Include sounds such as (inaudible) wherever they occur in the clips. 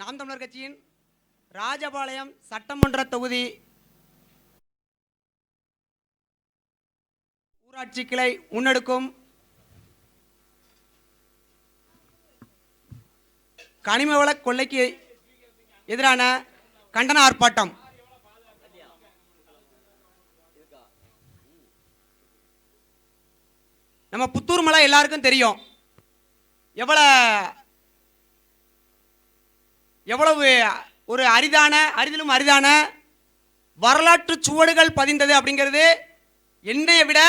நாம் தமிழர் கட்சியின் ராஜபாளையம் சட்டமன்ற தொகுதி ஊராட்சி கிளை முன்னெடுக்கும் கனிம வள கொள்ளைக்கு எதிரான கண்டன ஆர்ப்பாட்டம். நம்ம புத்தூர் மலை எல்லாருக்கும் தெரியும். எவ்வளோ எவ்வளவு ஒரு அரிதான அரிதிலும் அரிதான வரலாற்று சுவடுகள் பதிந்தது அப்படிங்கிறது என்னை விட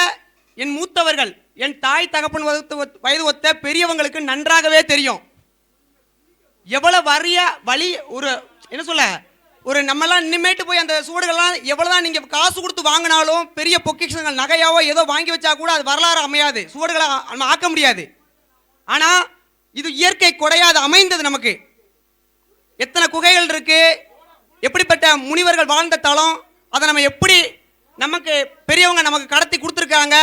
என் மூத்தவர்கள் என் தாய் தகப்பன் வயது ஒத்- வயது ஒத்த பெரியவங்களுக்கு நன்றாகவே தெரியும். எவ்வளோ வறிய வழி ஒரு என்ன சொல்ல ஒரு நம்மலாம் இனிமேட்டு போய் அந்த சுவடுகள்லாம் எவ்வளோதான் நீங்கள் காசு கொடுத்து வாங்கினாலும் பெரிய பொக்கிஷங்கள் நகையாவோ ஏதோ வாங்கி வச்சா கூட அது வரலாறு அமையாது. சுவடுகளை நம்ம ஆக்க முடியாது. ஆனால் இது இயற்கை குறையாது அமைந்தது நமக்கு. எத்தனை குகைகள் இருக்கு? எப்படிப்பட்ட முனிவர்கள் வாழ்ந்த தளம் அதை நம்ம எப்படி நமக்கு பெரியவங்க நமக்கு கடத்தி கொடுத்துருக்காங்க?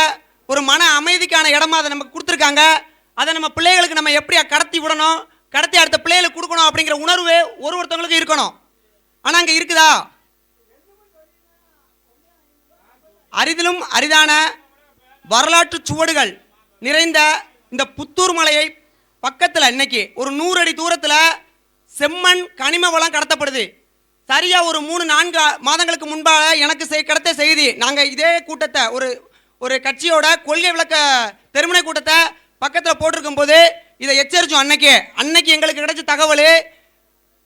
ஒரு மன அமைதிக்கான இடமா அதை நமக்கு கொடுத்துருக்காங்க? அதை நம்ம பிள்ளைகளுக்கு நம்ம எப்படி கடத்தி விடணும்? கடத்தி அடுத்த பிள்ளைகளுக்கு கொடுக்கணும் அப்படிங்கிற உணர்வு ஒரு ஒருத்தவங்களுக்கு இருக்கணும். ஆனால் அங்கே இருக்குதா? அரிதிலும் அரிதான வரலாற்று சுவடுகள் நிறைந்த இந்த புத்தூர் மலையை பக்கத்தில் இன்னைக்கு ஒரு நூறு அடி தூரத்தில் செம்மண் கனிம வளம் கடத்தப்படுது. சரியா ஒரு மூணு நான்கு மாதங்களுக்கு முன்பாக எனக்கு செய் கிடைத்த செய்தி நாங்கள் இதே கூட்டத்தை ஒரு ஒரு கட்சியோட கொள்கை விளக்க தெருமுனை கூட்டத்தை பக்கத்தில் போட்டிருக்கும் போது இதை எச்சரிச்சோம் அன்னைக்கு. அன்னைக்கு எங்களுக்கு கிடைச்ச தகவல்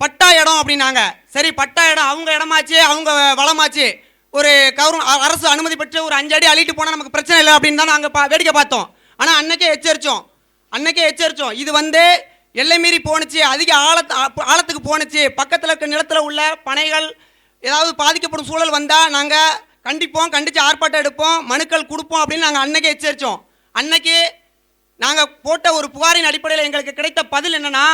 பட்டா இடம் அப்படின்னாங்க. சரி பட்டா இடம் அவங்க இடமாச்சு அவங்க வளமாச்சு. ஒரு கவர்மெண்ட் அரசு அனுமதி பெற்று ஒரு அஞ்சு அடி அள்ளிட்டு போனால் நமக்கு பிரச்சனை இல்லை அப்படின்னு தான் நாங்கள் பா வேடிக்கை பார்த்தோம். ஆனால் அன்னைக்கே எச்சரித்தோம் அன்னைக்கே எச்சரித்தோம் இது வந்து எல்லை மீறி போணுச்சு அதிக ஆழத் ஆழத்துக்கு போணுச்சு. பக்கத்தில் இருக்க நிலத்தில் உள்ள பனைகள் ஏதாவது பாதிக்கப்படும் சூழல் வந்தால் நாங்கள் கண்டிப்போம் கண்டித்து ஆர்ப்பாட்டம் எடுப்போம் மனுக்கள் கொடுப்போம் அப்படின்னு நாங்கள் அன்னைக்கே எச்சரித்தோம் அன்னைக்கு நாங்கள் போட்ட ஒரு புகாரின் அடிப்படையில் எங்களுக்கு கிடைத்த பதில் என்னென்னா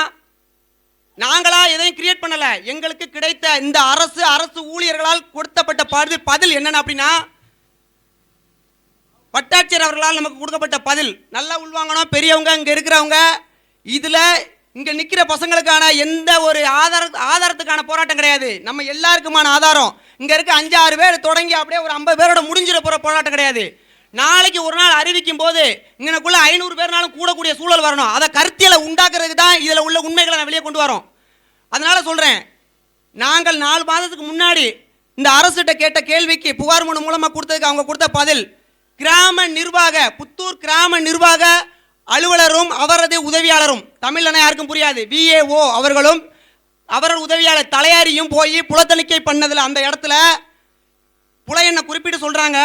நாங்களாக எதையும் கிரியேட் பண்ணலை. எங்களுக்கு கிடைத்த இந்த அரசு அரசு ஊழியர்களால் கொடுத்தப்பட்ட பதில் பதில் என்னென்ன அப்படின்னா வட்டாட்சியர் அவர்களால் நமக்கு கொடுக்கப்பட்ட பதில். நல்லா உள்வாங்கணும் பெரியவங்க இங்கே இருக்கிறவங்க இதில் இங்கே நிற்கிற பசங்களுக்கான எந்த ஒரு ஆதார ஆதாரத்துக்கான போராட்டம் கிடையாது. நம்ம எல்லாருக்குமான ஆதாரம். இங்கே இருக்க அஞ்சு ஆறு பேர் தொடங்கி அப்படியே ஒரு ஐம்பது பேரோட முடிஞ்சிட போகிற போராட்டம் கிடையாது. நாளைக்கு ஒரு நாள் அறிவிக்கும் போது இங்கனக்குள்ள ஐநூறு பேர்னாலும் கூடக்கூடிய சூழல் வரணும். அதை கருத்தியலை உண்டாக்குறதுக்கு தான் இதில் உள்ள உண்மைகளை நான் வெளியே கொண்டு வரோம். அதனால் சொல்கிறேன் நாங்கள் நாலு மாதத்துக்கு முன்னாடி இந்த அரசுகிட்ட கேட்ட கேள்விக்கு புகார் மனு மூலமாக கொடுத்ததுக்கு அவங்க கொடுத்த பதில் கிராம நிர்வாக புத்தூர் கிராம நிர்வாக அலுவலரும் அவரது உதவியாளரும். தமிழ்னா யாருக்கும் புரியாது. விஏஓ அவர்களும் அவரது உதவியாளர் தலையாரியும் போய் புலத்தணிக்கை பண்ணதில் அந்த இடத்துல புல என்ன குறிப்பிட்டு சொல்றாங்க.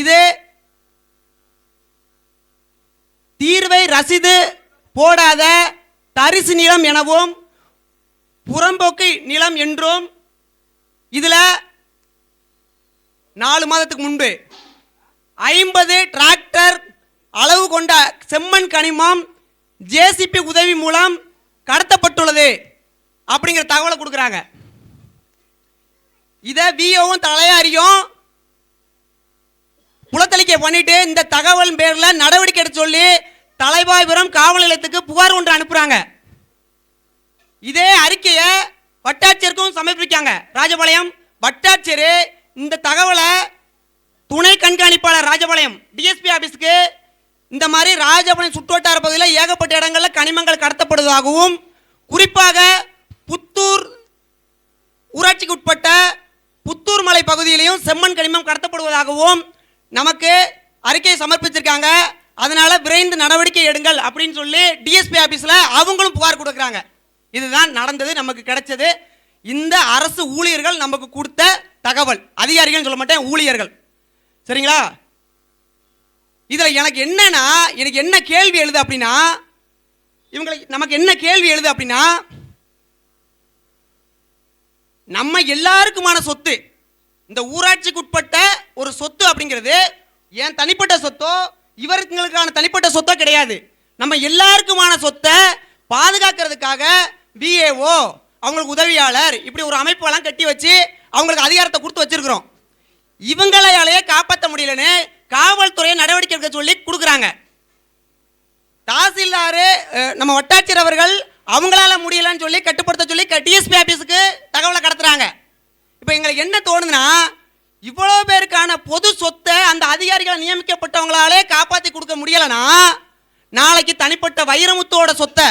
இது தீர்வை ரசிது போடாத தரிசு நிலம் எனவும் புறம்போக்கு நிலம் என்றும் இதில் நாலு மாதத்துக்கு முன்பு ஐம்பது டிராக்டர் அளவு கொண்ட செம்மண் கனிமம் ஜேசிபி உதவி மூலம் கடத்தப்பட்டுள்ளது அப்படிங்கிற தகவலை கொடுக்குறாங்க. இதை விஓவும் தலையாரியும் புலத்தளிக்கை பண்ணிட்டு இந்த தகவல் பேரில் நடவடிக்கை எடுத்து சொல்லி தலைவாய்புரம் காவல் நிலையத்துக்கு புகார் ஒன்று அனுப்புறாங்க. இதே அறிக்கையை வட்டாட்சியருக்கும் சமர்ப்பிக்காங்க ராஜபாளையம் வட்டாட்சியர் இந்த தகவலை துணை கண்காணிப்பாளர் ராஜபாளையம் டிஎஸ்பி ஆஃபீஸுக்கு இந்த மாதிரி ராஜபாளையம் சுற்றுவட்டார பகுதியில் ஏகப்பட்ட இடங்களில் கனிமங்கள் கடத்தப்படுவதாகவும் குறிப்பாக புத்தூர் ஊராட்சிக்கு உட்பட்ட புத்தூர் மலை பகுதியிலையும் செம்மண் கனிமம் கடத்தப்படுவதாகவும் நமக்கு அறிக்கையை சமர்ப்பிச்சிருக்காங்க. அதனால் விரைந்து நடவடிக்கை எடுங்கள் அப்படின்னு சொல்லி டிஎஸ்பி ஆஃபீஸில் அவங்களும் புகார் கொடுக்குறாங்க. இதுதான் நடந்தது நமக்கு கிடைச்சது. இந்த அரசு ஊழியர்கள் நமக்கு கொடுத்த தகவல். அதிகாரிகள் சொல்ல மாட்டேன் ஊழியர்கள். சரிங்களா? இதில் எனக்கு என்னன்னா எனக்கு என்ன கேள்வி எழுது அப்படின்னா இவங்களை நமக்கு என்ன கேள்வி எழுது அப்படின்னா நம்ம எல்லாருக்குமான சொத்து இந்த ஊராட்சிக்கு உட்பட்ட ஒரு சொத்து அப்படிங்கிறது என் தனிப்பட்ட சொத்தோ இவருங்களுக்கான தனிப்பட்ட சொத்தோ கிடையாது. நம்ம எல்லாருக்குமான சொத்தை பாதுகாக்கிறதுக்காக விஏஓ அவங்களுக்கு உதவியாளர் இப்படி ஒரு அமைப்பெல்லாம் கட்டி வச்சு அவங்களுக்கு அதிகாரத்தை கொடுத்து வச்சிருக்கிறோம். இவங்களாலேயே காப்பாற்ற முடியலன்னு காவல்துறையை நடவடிக்கை எடுக்க சொல்லி கொடுக்குறாங்க. தாசில்தாரு நம்ம வட்டாட்சியர் அவர்கள் அவங்களால முடியலன்னு சொல்லி கட்டுப்படுத்த சொல்லி டிஎஸ்பி ஆஃபீஸுக்கு தகவலை கடத்துறாங்க. இப்போ எங்களுக்கு என்ன தோணுதுன்னா இவ்வளோ பேருக்கான பொது சொத்தை அந்த அதிகாரிகள் நியமிக்கப்பட்டவங்களாலே காப்பாற்றி கொடுக்க முடியலைன்னா நாளைக்கு தனிப்பட்ட வைரமுத்தோட சொத்தை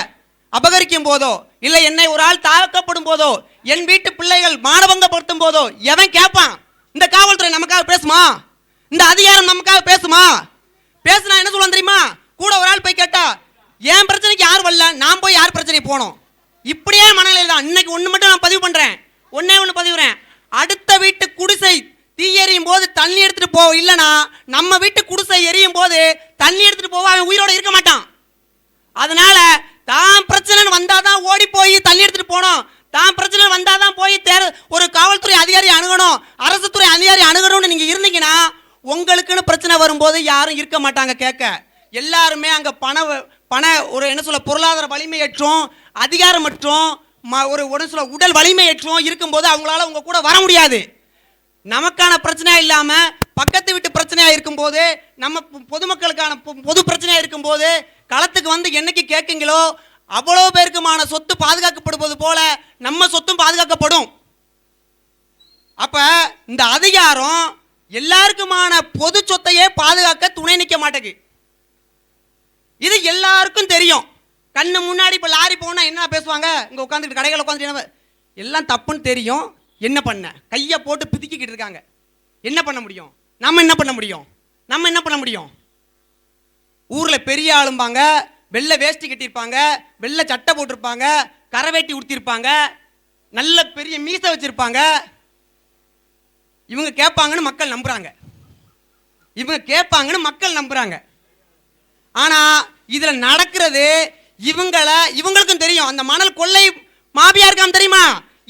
அபகரிக்கும் போதோ இல்லை என்னை ஒரு ஆள் தாக்கப்படும் போதோ என் வீட்டு பிள்ளைகள் மானபங்கப்படுத்தும் போதோ எவன் கேட்பான் இந்த காவல்துறை நமக்காக பேசுமா? இந்த அதிகாரம் நமக்காக பேசுமா? பேசுனா என்ன சொல்லுவான் தெரியுமா? கூட ஒரு ஆள் போய் கேட்டா என் பிரச்சனைக்கு யார் வரல? நான் போய் யார் பிரச்சனை போனோம் இப்படியே மனநிலை தான். இன்னைக்கு ஒன்று மட்டும் நான் பதிவு பண்ணுறேன் ஒன்னே ஒன்று பதிவுறேன். அடுத்த வீட்டு குடிசை தீ எறியும் போது தண்ணி எடுத்துட்டு போ இல்லைனா நம்ம வீட்டு குடிசை எரியும் போது தண்ணி எடுத்துட்டு போவ அவன் உயிரோட இருக்க மாட்டான். அதனால தான் பிரச்சனை வந்தாதான் ஓடி போய் தண்ணி எடுத்துட்டு போனோம் தான் பிரச்சனை வந்தாதான் போய் தேர ஒரு காவல்துறை அதிகாரி அணுகணும். அரசு துறை அதிகாரி அணுகணும்னு நீங்கள் இருந்தீங்கன்னா உங்களுக்குன்னு பிரச்சனை வரும்போது யாரும் இருக்க மாட்டாங்க கேட்க. எல்லாருமே அங்கே பண பண ஒரு என்ன சொல்ல பொருளாதார வலிமையற்றும் அதிகாரமற்றும் ம- ஒரு ஒரு சொல்ல உடல் வலிமையற்றும் இருக்கும்போது அவங்களால உங்கள் கூட வர முடியாது. நமக்கான பிரச்சனையாக இல்லாமல் பக்கத்து வீட்டு பிரச்சனையாக இருக்கும்போது நம்ம பொ- பொதுமக்களுக்கான பொ- பொது பிரச்சனையாக இருக்கும்போது களத்துக்கு வந்து என்னைக்கு கேட்குங்களோ அவ்வளோ பேருக்குமான சொத்து பாதுகாக்கப்படுவது போல நம்ம சொத்தும் பாதுகாக்கப்படும். அப்போ இந்த அதிகாரம் எல்லாருக்குமான பொது சொத்தையே பாதுகாக்க துணை நிற்க மாட்டேங்குது. இது எல்லாருக்கும் தெரியும். கண்ணு முன்னாடி இப்போ லாரி போனால் என்ன பேசுவாங்க? இங்கே உட்காந்துட்டு கடைகள் உட்காந்துட்டு என்ன எல்லாம் தப்புன்னு தெரியும். என்ன பண்ண? கையை போட்டு பிதுக்கிக்கிட்டு இருக்காங்க. என்ன பண்ண முடியும்? நம்ம என்ன பண்ண முடியும்? நம்ம என்ன பண்ண முடியும்? ஊரில் பெரிய ஆளும்பாங்க வெள்ளை வேஷ்டி கட்டியிருப்பாங்க வெள்ளை சட்டை போட்டிருப்பாங்க கரவேட்டி உடுத்திருப்பாங்க நல்ல பெரிய மீசை வச்சுருப்பாங்க இவங்க கேட்பாங்கன்னு மக்கள் நம்புறாங்க. இவங்க கேட்பாங்கன்னு மக்கள் நம்புறாங்க. ஆனா இதுல நடக்கிறது இவங்கள இவங்களுக்கும் தெரியும். அந்த மணல் கொள்ளை மாபியா இருக்காம தெரியுமா?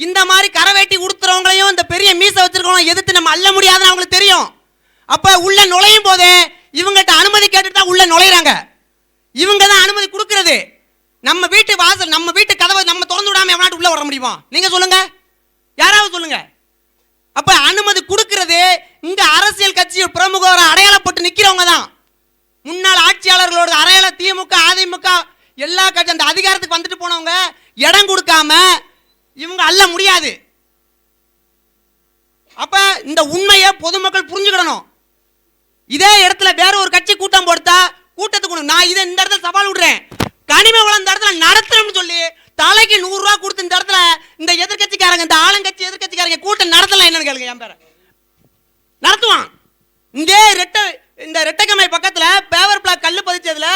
இந்த மாதிரி கரவேட்டி உடுத்துறவங்களையும் இந்த பெரிய மீசை வச்சிருக்கவங்க எதிர்த்து நம்ம அள்ள முடியாதுன்னு அவங்களுக்கு தெரியும். அப்ப உள்ள நுழையும் போதே இவங்ககிட்ட அனுமதி கேட்டுட்டு தான் உள்ள நுழையிறாங்க. இவங்க தான் அனுமதி கொடுக்கறது. நம்ம வீட்டு வாசல் நம்ம வீட்டு கதவை நம்ம திறந்து விடாம எவனாட்டு உள்ள வர முடியுமா? நீங்க சொல்லுங்க. யாராவது சொல்லுங்க. அப்ப அனுமதி கொடுக்கிறது இங்க அரசியல் கட்சி பிரமுகரை அடையாளப்பட்டு நிக்கிறவங்க தான். முன்னாள் ஆட்சியாளர்களோட அறையில திமுக அதிமுக எல்லா கட்சி அந்த அதிகாரத்துக்கு வந்துட்டு போனவங்க இடம் கொடுக்காம இவங்க அல்ல முடியாது. அப்ப இந்த உண்மையை பொதுமக்கள் புரிஞ்சுக்கிடணும். இதே இடத்துல வேற ஒரு கட்சி கூட்டம் போடுத்தா கூட்டத்துக்கு நான் இதை இந்த இடத்துல சவால் விடுறேன். கனிம வளம் இந்த இடத்துல நடத்தணும்னு சொல்லி தலைக்கு நூறு ரூபா கொடுத்து இந்த இடத்துல இந்த எதிர்க்கட்சிக்காரங்க இந்த ஆளுங்கட்சி எதிர்க்கட்சிக்காரங்க கூட்டம் நடத்தலாம் என்னன்னு கேளுங்க என் பேரை. நடத்துவான். இந்த ரெட்டை இந்த ரெட்டைக்கமை பக்கத்தில் பேவர் பிளாக் கல்லு பதிச்சதுல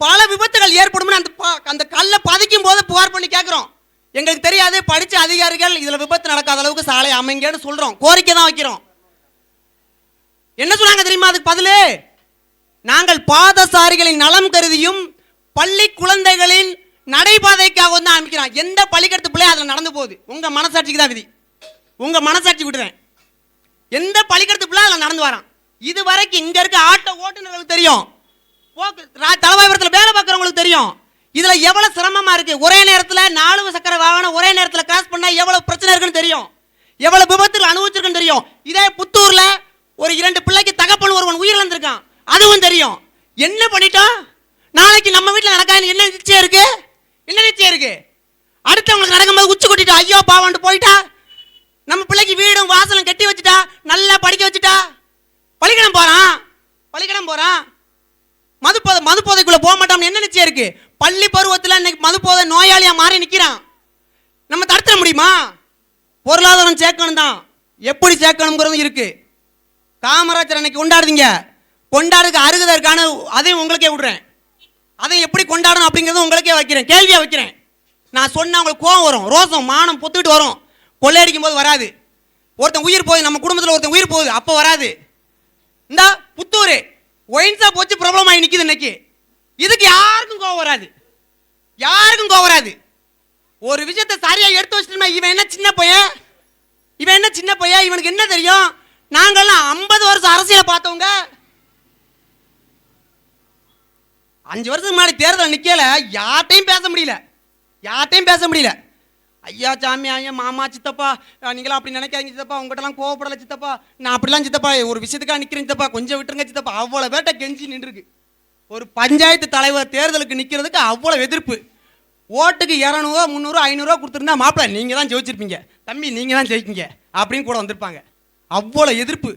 பல விபத்துகள் ஏற்படும் அந்த அந்த கல்லை பதிக்கும் போது புகார் பண்ணி கேட்குறோம் எங்களுக்கு தெரியாது படிச்ச அதிகாரிகள் இதுல விபத்து நடக்காத அளவுக்கு சாலை அமைங்கன்னு சொல்றோம். கோரிக்கை தான் வைக்கிறோம். என்ன சொன்னாங்க தெரியுமா அதுக்கு பதில்? நாங்கள் பாதசாரிகளின் நலம் கருதியும் பள்ளி குழந்தைகளின் நடைபாதைக்காக வந்து ஆரம்பிக்கிறான் எந்த பள்ளிக்கடத்து பிள்ளை அதில் நடந்து போகுது. உங்க மனசாட்சிக்கு தான் விதி. உங்கள் மனசாட்சி விடுறேன் எந்த பள்ளிக்கடுத்து பிள்ளை அதில் நடந்து வரான். இது வரைக்கும் இங்கே இருக்க ஆட்டோ ஓட்டுநர்களுக்கு தெரியும். போக்கு தலைவாய்புரத்தில் வேலை பார்க்குறவங்களுக்கு தெரியும். இதில் எவ்வளோ சிரமமாக இருக்குது ஒரே நேரத்தில் நாலு சக்கர வாகனம் ஒரே நேரத்தில் கிராஸ் பண்ணால் எவ்வளோ பிரச்சனை இருக்குன்னு தெரியும். எவ்வளோ விபத்துகள் அனுபவிச்சிருக்குன்னு தெரியும். இதே புத்தூரில் ஒரு இரண்டு பிள்ளைக்கு தகப்பன் ஒருவன் உயிரிழந்திருக்கான். அதுவும் தெரியும். என்ன பண்ணிட்டோம்? நாளைக்கு நம்ம வீட்டில் நடக்காது என்ன நிச்சயம் இருக்கு? என்ன நிச்சயம் இருக்கு? அடுத்தவங்களுக்கு நடக்கும்போது உச்சி கொட்டிட்டோம். ஐயோ பாவான்ட்டு போயிட்டா? நம்ம பிள்ளைக்கு வீடும் வாசலும் கட்டி வச்சுட்டா நல்லா படிக்க வச்சுட்டா? பள்ளிக்கூடம் போறான். பள்ளிக்கூடம் போறான். மதுப்போதை மதுப்போதைக்குள்ள போக மாட்டோம்னு என்ன நிச்சயம் இருக்கு? பள்ளி பருவத்தில் இன்னைக்கு மதுப்போதை நோயாளியா மாறி நிற்கிறான் நம்ம தடுத்துட முடியுமா? பொருளாதாரம் சேர்க்கணும் தான். எப்படி சேர்க்கணுங்கிறதும் இருக்கு. காமராஜர் அன்னைக்கு கொண்டாடுதீங்க. கொண்டாடுறதுக்கு அருகதை அதையும் உங்களுக்கே விடுறேன். அதை எப்படி கொண்டாடணும் அப்படிங்கிறத உங்களுக்கே வைக்கிறேன். கேள்வியாக வைக்கிறேன். நான் சொன்னால் உங்களுக்கு கோவம் வரும். ரோசம் மானம் பொத்துக்கிட்டு வரும். கொள்ளையடிக்கும் போது வராது. ஒருத்தன் உயிர் போகுது நம்ம குடும்பத்தில் ஒருத்தன் உயிர் போகுது அப்போ வராது. இந்த புத்தூர் ஒயின்ஸா போச்சு ப்ராப்ளம் ஆகி நிற்கிது இன்னைக்கு. இதுக்கு யாருக்கும் கோவம் வராது. யாருக்கும் கோவம் வராது. ஒரு விஷயத்தை சரியாக எடுத்து வச்சுட்டோம்னா இவன் என்ன சின்ன பையன்? இவன் என்ன சின்ன பையன்? இவனுக்கு என்ன தெரியும்? நாங்கள்லாம் ஐம்பது வருஷம் அரசியலை பார்த்தவங்க. அஞ்சு வருஷத்துக்கு முன்னாடி தேர்தல் நிற்கல யார்ட்டையும் பேச முடியல. யார்ட்டையும் பேச முடியல. ஐயா சாமி ஐயா மாமா சித்தப்பா நீங்களாம் அப்படி நினைக்காதீங்க சித்தப்பா. உங்கள்கிட்டலாம் கோவப்படலை சித்தப்பா. நான் அப்படிலாம் சித்தப்பா ஒரு விஷயத்துக்காக நிற்கிறேன் சித்தப்பா. கொஞ்சம் விட்டுருங்க சித்தப்பா. அவ்வளோ வேட்டை கெஞ்சி நின்றுருக்கு. ஒரு பஞ்சாயத்து தலைவர் தேர்தலுக்கு நிற்கிறதுக்கு அவ்வளோ எதிர்ப்பு. ஓட்டுக்கு இரநூறுவா முந்நூறு ஐநூறுரூவா கொடுத்துருந்தா மாப்பிள்ள நீங்கள் தான் ஜெயிச்சிருப்பீங்க. தம்பி நீங்கள் தான் ஜெயிக்கிங்க அப்படின்னு கூட வந்திருப்பாங்க. அவ்வளோ எதிர்ப்பு.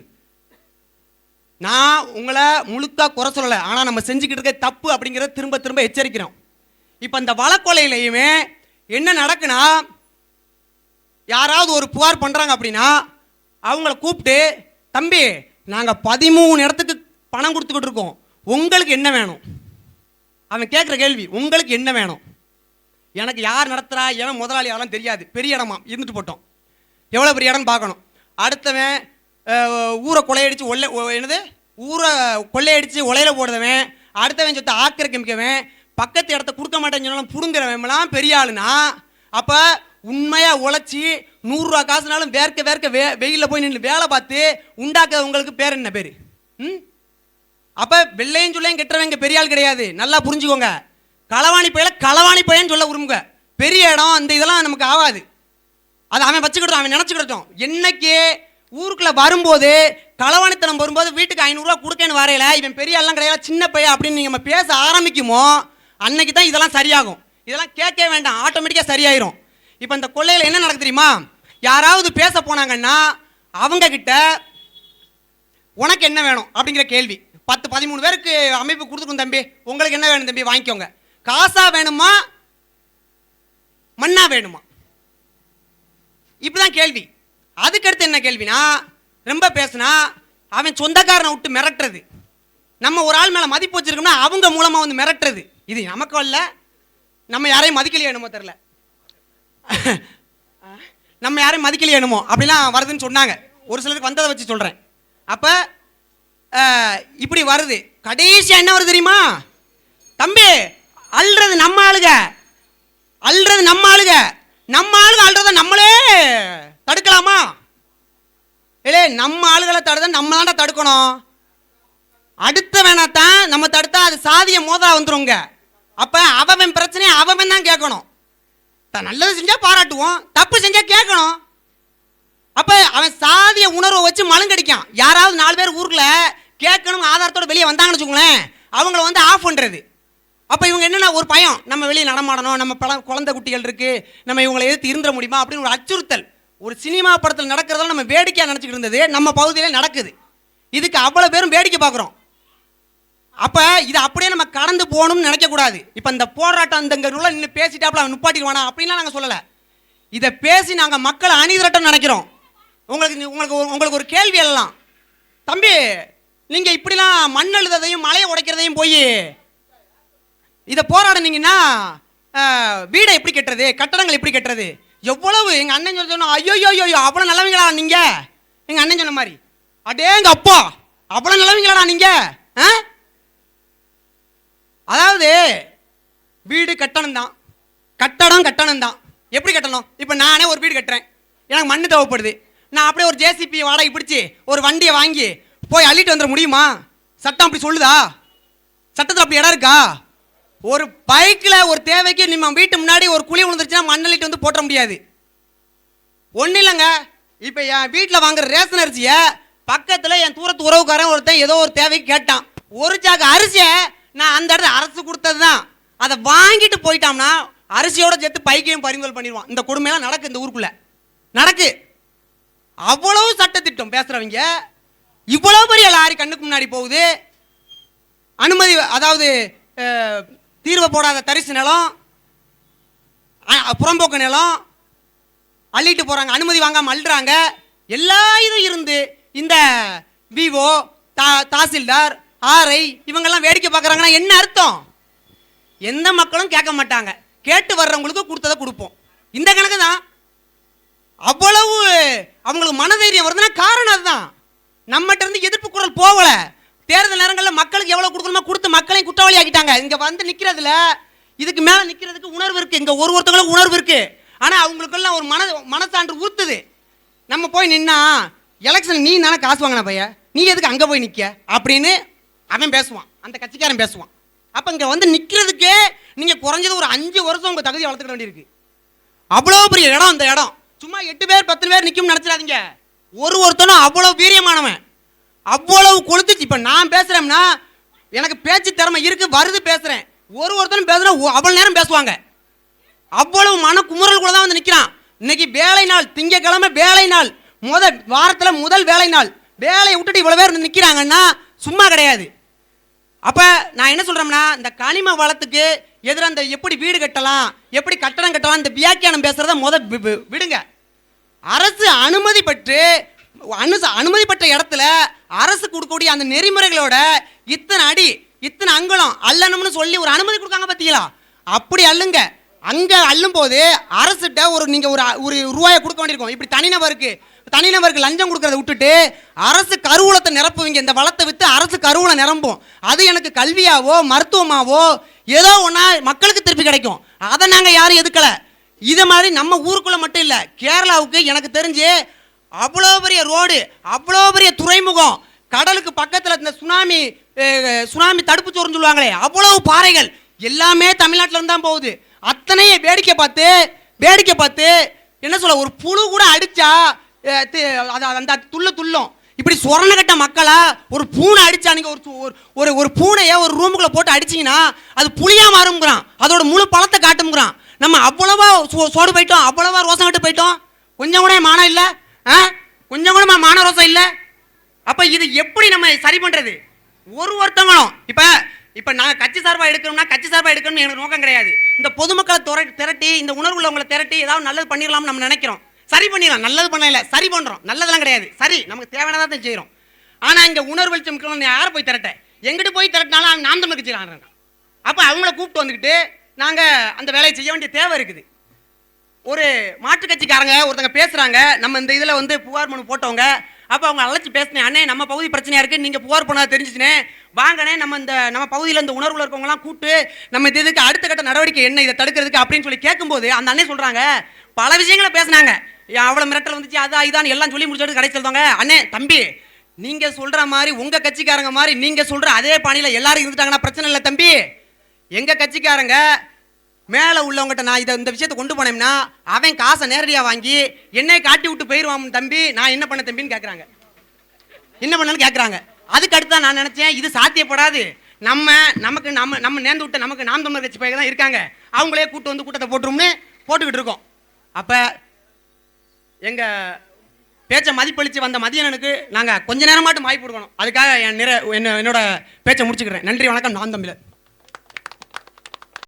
நான் உங்களை முழுக்காக குறை சொல்லலை. ஆனால் நம்ம செஞ்சுக்கிட்டு இருக்க தப்பு அப்படிங்கிறத திரும்ப திரும்ப எச்சரிக்கிறோம். இப்போ இந்த வழக்கொலையிலையுமே என்ன நடக்குன்னா யாராவது ஒரு புகார் பண்ணுறாங்க அப்படின்னா அவங்கள கூப்பிட்டு தம்பி நாங்கள் பதிமூணு இடத்துக்கு பணம் கொடுத்துக்கிட்டு இருக்கோம். உங்களுக்கு என்ன வேணும்? அவன் கேட்குற கேள்வி உங்களுக்கு என்ன வேணும்? எனக்கு யார் நடத்துகிறா ஏன் முதலாளி தெரியாது. பெரிய இடமா? இருந்துட்டு போட்டோம். எவ்வளோ பெரிய இடம்னு பார்க்கணும். அடுத்தவன் ஊரை கொள்ளையடித்து ஒல்லை என்னது? ஊரை கொள்ளையடித்து ஒலையில போடுறவன் அடுத்தவன் சொத்தை ஆக்கிரமிக்கவன் பக்கத்து இடத்த கொடுக்க மாட்டேன்னு சொன்னாலும் புடுங்குறவன்லாம் பெரிய ஆளுனா அப்போ உண்மையாக உழைச்சி நூறுரூவா காசுனாலும் வேர்க்க வேர்க்க வே வெயிலில் போய் நின்று வேலை பார்த்து உண்டாக்குறவங்களுக்கு பேர் என்ன பேர்? ம்? அப்போ வெள்ளையும் சொல்லையும் கெட்டவங்க பெரிய ஆள் கிடையாது. நல்லா புரிஞ்சுக்கோங்க. களவாணி பையில களவாணி பையன் சொல்ல விரும்புங்க பெரிய இடம் அந்த இதெல்லாம் நமக்கு ஆகாது அதை அவன் வச்சுக்கிட்டோம் அவன் நினச்சிக்கிட்டோம் என்னைக்கு ஊருக்குள்ளே வரும்போது களவாணித்தனம் வரும்போது வீட்டுக்கு ஐநூறுரூவா கொடுக்கன்னு வரையில இவன் பெரிய ஆள்லாம் கிடையாது சின்ன பையன் அப்படின்னு நீங்கள் நம்ம பேச ஆரம்பிக்குமோ அன்னைக்கு தான் இதெல்லாம் சரியாகும். இதெல்லாம் கேட்க வேண்டாம். ஆட்டோமேட்டிக்காக சரியாயிரும். இப்போ இந்த கொள்ளையில் என்ன நடக்கு தெரியுமா? யாராவது பேச போனாங்கன்னா அவங்கக்கிட்ட உனக்கு என்ன வேணும்? அப்படிங்கிற கேள்வி. பத்து பதிமூணு பேருக்கு அமைப்பு கொடுத்துருக்கும் தம்பி. உங்களுக்கு என்ன வேணும் தம்பி? வாங்கிக்கோங்க. காசா வேணுமா? மண்ணா வேணுமா? இப்படிதான் கேள்வி. அதுக்கடுத்து என்ன கேள்வினா ரொம்ப பேசுனா அவன் சொந்தக்காரனை விட்டு மிரட்டுறது. நம்ம ஒரு ஆள் மேலே மதிப்பு வச்சிருக்கோம்னா அவங்க மூலமாக வந்து மிரட்டுறது. இது நமக்கு இல்லை நம்ம யாரையும் மதிக்கலையே என்னமோ தெரில (laughs) நம்ம யாரையும் மதிக்கலையே என்னமோ? அப்படிலாம் வருதுன்னு சொன்னாங்க. ஒரு சிலருக்கு வந்ததை வச்சு சொல்கிறேன் அப்போ இப்படி வருது. கடைசியாக என்ன வருது தெரியுமா? தம்பி அல்றது நம்ம ஆளுக. அல்றது நம்ம ஆளுக. நம்ம ஆளுக அல்றத நம்மளே தடுக்கலாமா? இல்லே நம்ம ஆளுகளை தடுத நம்ம தான்டா தடுக்கணும். அடுத்த வேணாத்தான் நம்ம தடுத்தா அது சாதிய மோதலா வந்துருங்க. அப்போ அவன் பிரச்சனையை அவன் தான் கேட்கணும். நல்லது செஞ்சா பாராட்டுவோம் தப்பு செஞ்சா கேட்கணும். அப்ப அவன் சாதிய உணர்வை வச்சு மலங்கடிக்கான் யாராவது நாலு பேர் ஊரில் கேட்கணும் ஆதாரத்தோட வெளியே வந்தாங்கன்னு வச்சுக்கோங்களேன் அவங்கள வந்து ஆஃப் பண்றது. அப்ப இவங்க என்னன்னா ஒரு பயம் நம்ம வெளியே நடமாடணும் நம்ம பல குழந்தை குட்டிகள் இருக்கு நம்ம இவங்களை எதிர்த்து இருந்துட முடியுமா அப்படின்னு ஒரு அச்சுறுத்தல். ஒரு சினிமா படத்தில் நடக்கிறதெல்லாம் நம்ம வேடிக்கையாக நினச்சிக்கிட்டு இருந்தது நம்ம பகுதியில நடக்குது. இதுக்கு அவ்வளோ பேரும் வேடிக்கை பார்க்குறோம். அப்போ இது அப்படியே நம்ம கடந்து போகணும்னு நினைக்கக்கூடாது இப்போ இந்த போராட்டம் இந்த இங்கே நின்று பேசிட்டாப்புல அவன் நிப்பாட்டிடுவானா அப்படின்லாம் நாங்கள் சொல்லலை. இதை பேசி நாங்கள் மக்களை அணிதிரட்டம் நினைக்கிறோம். உங்களுக்கு உங்களுக்கு உங்களுக்கு ஒரு கேள்வி எல்லாம் தம்பி நீங்கள் இப்படிலாம் மண் அழுததையும் மலையை உடைக்கிறதையும் போய் இதை போராடினீங்கன்னா வீடை எப்படி கட்டுறது? கட்டடங்கள் எப்படி கட்டுறது? எவ்வளவு எங்கள் அண்ணன் சொல்ல சொன்னா ஐயோ ஐயோ அவ்வளோ நல்லவங்களா நீங்க? எங்கள் அண்ணன் சொன்ன மாதிரி. அடேங்க அப்பா அவ்வளோ நல்லவங்களாடா நீங்கள் ஆ? அதாவது வீடு கட்டணம் தான் கட்டடம் கட்டணம் தான் எப்படி கட்டணும்? இப்போ நானே ஒரு வீடு கட்டுறேன். எனக்கு மண் தேவைப்படுது. நான் அப்படியே ஒரு ஜேசிபி வாடகை பிடிச்சி ஒரு வண்டியை வாங்கி போய் அள்ளிட்டு வந்துட முடியுமா? சட்டம் அப்படி சொல்லுதா? சட்டத்தில் அப்படி இடம் இருக்கா? ஒரு பைக்கில் ஒரு தேவைக்கு நம்ம வீட்டு முன்னாடி ஒரு குழி விழுந்துருச்சுன்னா மண் அள்ளிட்டு வந்து போட்ட முடியாது. ஒன்றும் இல்லைங்க. இப்போ என் வீட்டில் வாங்குற ரேஷன் அரிசியை பக்கத்தில் என் தூரத்து உறவுக்காரன் ஒருத்தன் ஏதோ ஒரு தேவைக்கு கேட்டான். ஒரு சாக்கு அரிசியை நான் அந்த இடத்துல அரசு கொடுத்தது தான் அதை வாங்கிட்டு போயிட்டோம்னா அரிசியோட சேர்த்து பைக்கையும் பறிமுதல் பண்ணிடுவான். இந்த கொடுமையெல்லாம் நடக்கு இந்த ஊருக்குள்ள. நடக்கு. அவ்வளவு சட்டத்திட்டம் பேசுகிறவங்க இவ்வளவு பெரிய லாரி கண்ணுக்கு முன்னாடி போகுது. அனுமதி அதாவது தீர்வை போடாத தரிசு நிலம் புறம்போக்கு நிலம் அள்ளிட்டு போகிறாங்க அனுமதி வாங்காமல் அள்ளுறாங்க. எல்லா இதும் இருந்து இந்த விவோ தா தாசில்தார் ஆரை இவங்கெல்லாம் வேடிக்கை பார்க்குறாங்கன்னா என்ன அர்த்தம்? எந்த மக்களும் கேட்க மாட்டாங்க. கேட்டு வர்றவங்களுக்கு கொடுத்ததை கொடுப்போம். இந்த கணக்கு தான். அவ்வளவு அவங்களுக்கு மனதைரியம் வருதுன்னா காரணம் அதுதான். நம்மகிட்ட இருந்து எதிர்ப்பு குரல் போகல. தேர்தல் நேரங்களில் மக்களுக்கு எவ்வளோ கொடுக்கணுமோ கொடுத்து மக்களையும் குற்றவாளி ஆக்கிட்டாங்க இங்கே வந்து நிற்கிறதுல இதுக்கு மேலே நிற்கிறதுக்கு உணர்வு இருக்குது இங்கே ஒரு ஒருத்தவங்களுக்கு உணர்வு இருக்குது ஆனால் அவங்களுக்கெல்லாம் ஒரு மன மனசான்று ஊத்துது. நம்ம போய் நின்னா எலெக்ஷன் நீ தானே காசு வாங்கின பையன் நீ எதுக்கு அங்கே போய் நிற்க அப்படின்னு அவன் பேசுவான். அந்த கட்சிக்காரன் பேசுவான். அப்போ இங்கே வந்து நிற்கிறதுக்கே நீங்கள் குறைஞ்சது ஒரு அஞ்சு வருஷம் உங்கள் தகுதி வளர்த்துக்க வேண்டியிருக்கு. அவ்வளோ பெரிய இடம் அந்த இடம். சும்மா எட்டு பேர் பத்து பேர் நிற்கும் நினச்சிடாதீங்க. ஒரு ஒருத்தனும் அவ்வளோ வீரியமானவன். அவ்வளவு கொளுத்துச்சு. இப்போ நான் பேசுகிறேன்னா எனக்கு பேச்சு திறமை இருக்கு வருது பேசுகிறேன் ஒரு ஒருத்தனும் பேசுகிறேன் அவ்வளோ நேரம் பேசுவாங்க. அவ்வளவு மன குமுறல் கூட தான் வந்து நிற்கிறான் இன்னைக்கு வேலை நாள் திங்கக்கிழமை வேலை நாள் முத வாரத்தில் முதல் வேலை நாள். வேலையை விட்டுட்டு இவ்வளோ பேர் வந்து நிற்கிறாங்கன்னா சும்மா கிடையாது. அப்போ நான் என்ன சொல்கிறோம்னா இந்த கனிம வளத்துக்கு எதிராக இந்த எப்படி வீடு கட்டலாம் எப்படி கட்டடம் கட்டலாம் இந்த வியாக்கியானம் பேசுகிறத முத வி- விடுங்க. அரசு அனுமதி பெற்று அனு அனுமதி பெற்ற இடத்துல அரசு கொடுக்கக்கூடிய அந்த நெறிமுறைகளோட இத்தனை அடி இத்தனை அங்குலம் அல்லணும்னு சொல்லி ஒரு அனுமதி கொடுக்காங்க பார்த்தீங்களா அப்படி அல்லுங்க. அங்கே அள்ளும் போது அரசுகிட்ட ஒரு நீங்கள் ஒரு ஒரு ரூபாயை கொடுக்க வேண்டியிருக்கும். இப்படி தனிநபருக்கு தனிநபருக்கு லஞ்சம் கொடுக்கறத விட்டுட்டு அரசு கருவூலத்தை நிரப்புவீங்க. இந்த வளத்தை விற்று அரசு கருவூலம் நிரம்பும். அது எனக்கு கல்வியாவோ மருத்துவமாவோ ஏதோ ஒன்றா மக்களுக்கு திருப்பி கிடைக்கும். அதை நாங்கள் யாரும் எதுக்கலை. இது மாதிரி நம்ம ஊருக்குள்ளே மட்டும் இல்லை கேரளாவுக்கு எனக்கு தெரிஞ்சு அவ்வளோ பெரிய ரோடு அவ்வளோ பெரிய துறைமுகம் கடலுக்கு பக்கத்தில் இந்த சுனாமி சுனாமி தடுப்பு சோறுன்னு சொல்லுவாங்களே அவ்வளவு பாறைகள். எல்லாமே தமிழ்நாட்டில் இருந்து தான் போகுது. அத்தனையை வேடிக்கை பார்த்து வேடிக்கை பார்த்து என்ன சொல்ல ஒரு புழு கூட அடித்தா அந்த துள்ள துள்ளும். இப்படி சொரணக்கட்ட மக்களா ஒரு பூனை அடிச்சா நீங்கள் ஒரு ஒரு- ஒரு ஒரு பூனையை ஒரு ரூமுக்குள்ள போட்டு அடிச்சீங்கன்னா அது புளியா மாறுங்கிறான் அதோட முழு பழத்தை காட்டுங்கிறான் நம்ம அவ்வளவா சோ- சோடு போயிட்டோம் அவ்வளவா ரோசம் கட்டு போயிட்டோம். கொஞ்சம் கூட மானம் இல்லை ஆ? கொஞ்சம் கூட மான ரோசம் இல்லை. அப்ப இது எப்படி நம்ம சரி பண்றது? ஒரு ஒருத்தவங்களும் இப்ப இப்ப நாங்கள் கட்சி சார்பாக எடுக்கணும்னா கட்சி சார்பாக எடுக்கணும்னு எனக்கு நோக்கம் கிடையாது. இந்த பொதுமக்களை துர- திரட்டி இந்த உணர்வுள்ளவங்களை திரட்டி ஏதாவது நல்லது பண்ணிடலாம்னு நம்ம நினைக்கிறோம். சரி பண்ணிடலாம். நல்லது பண்ணல சரி பண்ணுறோம் நல்லதெல்லாம் கிடையாது. சரி நமக்கு தேவையானதான் தான் செய்கிறோம் ஆனால் இங்கே உணர்வு வெளிச்சம் இருக்கணும் யாரை போய் திரட்ட? எங்கிட்டு போய் திரட்டினாலும் அவங்க நாம் தமிழ் கட்சி அப்போ அவங்கள கூப்பிட்டு வந்துக்கிட்டு நாங்கள் அந்த வேலையை செய்ய வேண்டிய தேவை இருக்குது. ஒரு மாற்றுக் கட்சிக்காரங்க ஒருத்தங்க பேசுகிறாங்க நம்ம இந்த இதில் வந்து புகார் மனு போட்டவங்க. அப்போ அவங்க அழைச்சி பேசினேன் அண்ணே நம்ம பகுதி பிரச்சனையாக இருக்குது நீங்கள் புகார் பண்ணால் தெரிஞ்சுச்சுனே. வாங்கண்ணே நம்ம இந்த நம்ம பகுதியில் இந்த உணர்வில் இருக்கவங்க கூப்பிட்டு நம்ம இது இதுக்கு அடுத்த கட்ட நடவடிக்கை என்ன? இதை தடுக்கிறதுக்கு அப்படின்னு சொல்லி கேட்கும்போது அந்த அண்ணே சொல்கிறாங்க பல விஷயங்களை பேசுனாங்க. அவ்வளோ மிரட்டல் வந்துச்சு அதான் இதான் எல்லாம் சொல்லி முடிச்சுட்டு கடைசி சொல்றாங்க அண்ணே தம்பி நீங்க சொல்ற மாதிரி உங்க கட்சிக்காரங்க மாதிரி நீங்க சொல்ற அதே பாணியில எல்லாரும் இருந்துட்டாங்கன்னா பிரச்சனை இல்லை தம்பி. எங்க கட்சிக்காரங்க மேலே உள்ளவங்ககிட்ட நான் இதை இந்த விஷயத்தை கொண்டு போனேன்னா அவன் காசை நேரடியாக வாங்கி என்னை காட்டி விட்டு போயிடுவான் தம்பி. நான் என்ன பண்ண தம்பின்னு கேட்குறாங்க என்ன பண்ணனு கேட்குறாங்க அதுக்கு அடுத்து தான் நான் நினச்சேன் இது சாத்தியப்படாது. நம்ம நமக்கு நம்ம நம்ம நேர்ந்து விட்ட நமக்கு நாம் தமிழர் கட்சி பையன் தான் இருக்காங்க. அவங்களே கூட்டு வந்து கூட்டத்தை போட்டுரும்னு போட்டுக்கிட்டு இருக்கோம். அப்போ எங்கள் பேச்சை மதிப்பளித்து வந்த மதியனனுக்கு நாங்கள் கொஞ்ச நேரமாட்டும் வாய்ப்பு கொடுக்கணும். அதுக்காக என் நிற என்ன என்னோட பேச்சை முடிச்சுக்கிறேன். நன்றி வணக்கம். நான் தமிழர்